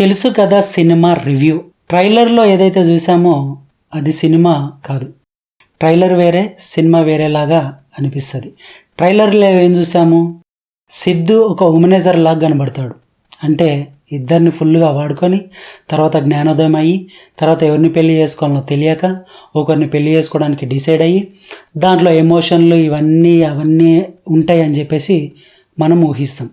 తెలుసు కదా cinema review. ట్రైలర్లో ఏదైతే చూసామో అది సినిమా కాదు. ట్రైలర్ వేరే సినిమా వేరేలాగా అనిపిస్తుంది. ట్రైలర్లో ఏం చూసాము? సిద్ధు ఒక ఉమనైజర్ లాగా కనబడతాడు. అంటే ఇద్దరిని ఫుల్గా వాడుకొని తర్వాత జ్ఞానోదయం అయ్యి తర్వాత ఎవరిని పెళ్ళి చేసుకోవాలో తెలియక ఒకరిని పెళ్ళి చేసుకోవడానికి డిసైడ్ అయ్యి దాంట్లో ఎమోషన్లు ఇవన్నీ అవన్నీ ఉంటాయి అని చెప్పేసి మనం ఊహిస్తాం.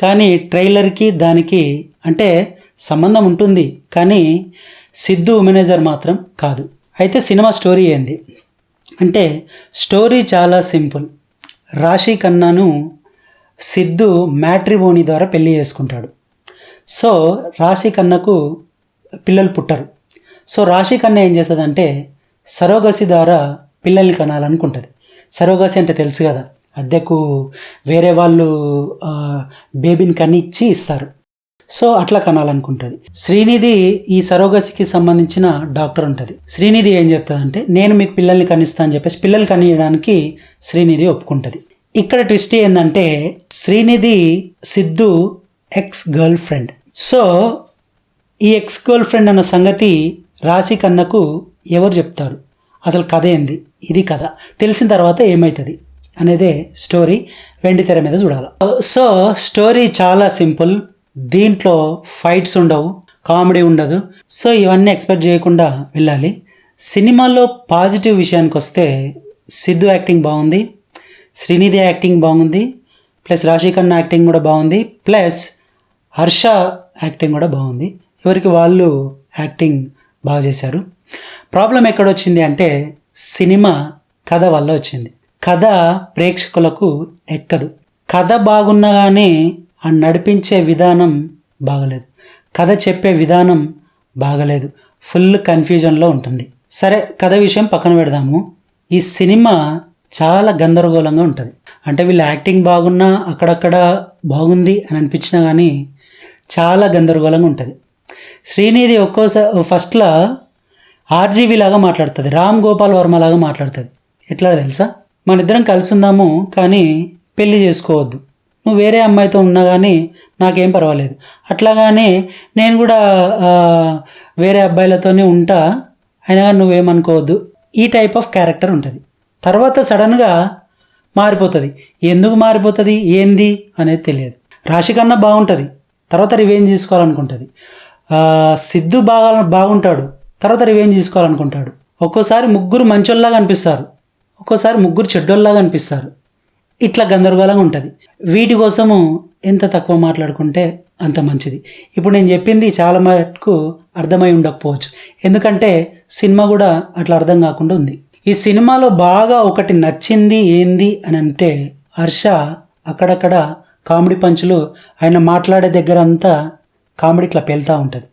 కానీ ట్రైలర్కి దానికి అంటే సంబంధం ఉంటుంది కానీ సిద్ధు మేనేజర్ మాత్రం కాదు. అయితే సినిమా స్టోరీ ఏంది? అంటే స్టోరీ చాలా సింపుల్. రాశి కన్నాను సిద్ధు మ్యాట్రిమోనీ ద్వారా పెళ్ళి చేసుకుంటాడు. సో రాశి కన్నకు పిల్లలు పుట్టరు. సో రాశి కన్న ఏం చేస్తుందంటే సరోగసి ద్వారా పిల్లల్ని కనాలనుకుంటుంది. సరోగసి అంటే తెలుసు కదా అద్దెకు వేరే వాళ్ళు బేబీని కనిచ్చి ఇస్తారు. సో అట్లా కనాలనుకుంటుంది. శ్రీనిధి ఈ సరోగసికి సంబంధించిన డాక్టర్ ఉంటుంది. శ్రీనిధి ఏం చెప్తుందంటే నేను మీకు పిల్లల్ని కనిస్తా అని చెప్పేసి పిల్లలు కనియడానికి శ్రీనిధి ఒప్పుకుంటుంది. ఇక్కడ ట్విస్ట్ ఏంటంటే Srinidhi Siddhu ex girlfriend so ఈ ఎక్స్ గర్ల్ ఫ్రెండ్ అన్న సంగతి రాశి కన్నకు ఎవరు చెప్తారు? అసలు కథ ఏంది? ఇది కథ. తెలిసిన తర్వాత ఏమవుతుంది అనేదే స్టోరీ. వెండి తెర మీద చూడాలి. సో స్టోరీ చాలా సింపుల్. దీంట్లో ఫైట్స్ ఉండవు కామెడీ ఉండదు. సో ఇవన్నీ ఎక్స్పెక్ట్ చేయకుండా వెళ్ళాలి. సినిమాలో పాజిటివ్ విషయానికి వస్తే సిద్ధు యాక్టింగ్ బాగుంది శ్రీనిధి యాక్టింగ్ బాగుంది ప్లస్ రాశి ఖన్నా యాక్టింగ్ కూడా బాగుంది ప్లస్ హర్ష యాక్టింగ్ కూడా బాగుంది. ఎవరికి వాళ్ళు యాక్టింగ్ బాగా చేశారు. ప్రాబ్లం ఎక్కడొచ్చింది అంటే సినిమా కథ వల్ల వచ్చింది. కథ ప్రేక్షకులకు ఎక్కదు. కథ బాగున్నా కానీ ఆ నడిపించే విధానం బాగలేదు. కథ చెప్పే విధానం బాగలేదు. ఫుల్ కన్ఫ్యూజన్లో ఉంటుంది. సరే కథ విషయం పక్కన పెడదాము. ఈ సినిమా చాలా గందరగోళంగా ఉంటుంది. అంటే వీళ్ళ యాక్టింగ్ బాగున్నా అక్కడక్కడ బాగుంది అని అనిపించినా కానీ చాలా గందరగోళంగా ఉంటుంది. శ్రీనిధి ఒక్కోసారి ఫస్ట్లో ఆర్జీవి లాగా మాట్లాడుతుంది. రామ్ గోపాల్ వర్మ లాగా మాట్లాడుతుంది. ఎట్లా తెలుసా? మన ఇద్దరం కలిసి ఉందాము కానీ పెళ్ళి చేసుకోవద్దు. నువ్వు వేరే అమ్మాయితో ఉన్నా కానీ నాకేం పర్వాలేదు. అట్లాగానే నేను కూడా వేరే అబ్బాయిలతోనే ఉంటా. అయినా కానీ నువ్వేమనుకోవద్దు. ఈ టైప్ ఆఫ్ క్యారెక్టర్ ఉంటుంది. తర్వాత సడన్గా మారిపోతుంది. ఎందుకు మారిపోతుంది? ఏంది? అనేది తెలియదు. రాశి కన్నా బాగుంటుంది. తర్వాత రివేంజ్ తీసుకోవాలనుకుంటుంది సిద్ధు బాగా బాగుంటాడు. తర్వాత రివేంజ్ తీసుకోవాలనుకుంటాడు ఒక్కోసారి ముగ్గురు మంచోళ్ళలాగా అనిపిస్తారు. ఒక్కోసారి ముగ్గురు చెడ్డోళ్ళలాగా అనిపిస్తారు. ఇట్లా గందరగోళంగా ఉంటుంది. వీటి కోసము ఎంత తక్కువ మాట్లాడుకుంటే అంత మంచిది. ఇప్పుడు నేను చెప్పింది చాలా మటుకు అర్థమై ఉండకపోవచ్చు. ఎందుకంటే సినిమా కూడా అట్లా అర్థం కాకుండా ఉంది. ఈ సినిమాలో బాగా ఒకటి నచ్చింది ఏంది అని అంటే హర్ష అక్కడక్కడ కామెడీ పంచులు ఆయన మాట్లాడే దగ్గర అంతా కామెడీ ఇట్లా పెళ్తూ ఉంటుంది.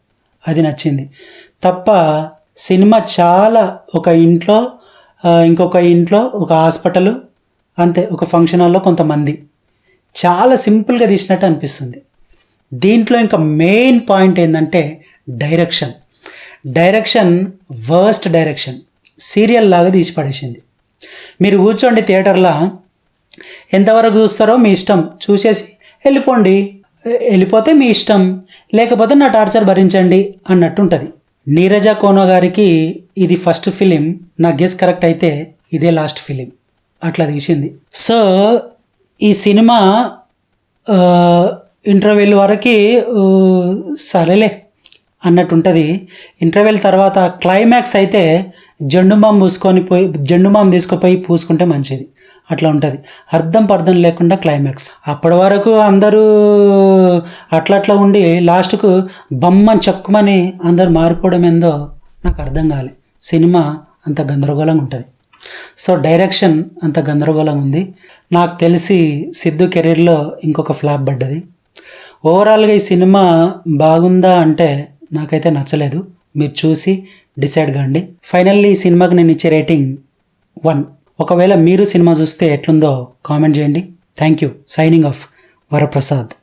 అది నచ్చింది. తప్ప సినిమా చాలా ఒక ఇంట్లో ఇంకొక ఇంట్లో ఒక హాస్పిటల్ అంతే ఒక ఫంక్షన్ హాల్లో కొంతమంది. చాలా సింపుల్గా తీసినట్టు అనిపిస్తుంది. దీంట్లో ఇంకా మెయిన్ పాయింట్ ఏంటంటే direction. Direction worst direction. Serial లాగా తీసి పడేసింది. మీరు కూర్చోండి థియేటర్లో. ఎంతవరకు చూస్తారో మీ ఇష్టం. చూసేసి వెళ్ళిపోండి. వెళ్ళిపోతే మీ ఇష్టం. లేకపోతే నా టార్చర్ భరించండి అన్నట్టు ఉంటుంది నీరజ కోనో గారికి ఇది ఫస్ట్ ఫిలిం. నా గెస్ కరెక్ట్ అయితే ఇదే లాస్ట్ ఫిలిం. అట్లా తీసింది. సో ఈ సినిమా ఇంటర్వెల్ వరకు సరేలే అన్నట్టు ఉంటుంది ఇంటర్వెల్ తర్వాత క్లైమాక్స్ అయితే జండు బామ్ పూసుకొని పోయి జండు బామ్ తీసుకుపోయి పూసుకుంటే మంచిది. అట్లా ఉంటుంది. అర్థం పర్థం లేకుండా క్లైమాక్స్ అప్పటి వరకు అందరూ అట్లా అట్లా ఉండి లాస్ట్కు బొమ్మని చెక్కుమని అందరు మారిపోవడం ఏందో నాకు అర్థం కాలే. సినిమా అంత గందరగోళంగా ఉంటుంది సో డైరెక్షన్ అంత గందరగోళం ఉంది. నాకు తెలిసి సిద్ధు కెరీర్లో ఇంకొక ఫ్లాప్ పడ్డది. ఓవరాల్గా ఈ సినిమా బాగుందా అంటే నాకైతే నచ్చలేదు. మీరు చూసి డిసైడ్ కాండి. ఫైనల్లీ ఈ సినిమాకి నేను ఇచ్చే రేటింగ్ వన్. ఒకవేళ మీరు సినిమా చూస్తే ఎట్లుందో కామెంట్ చేయండి. Thank you. Signing off Varaprasad.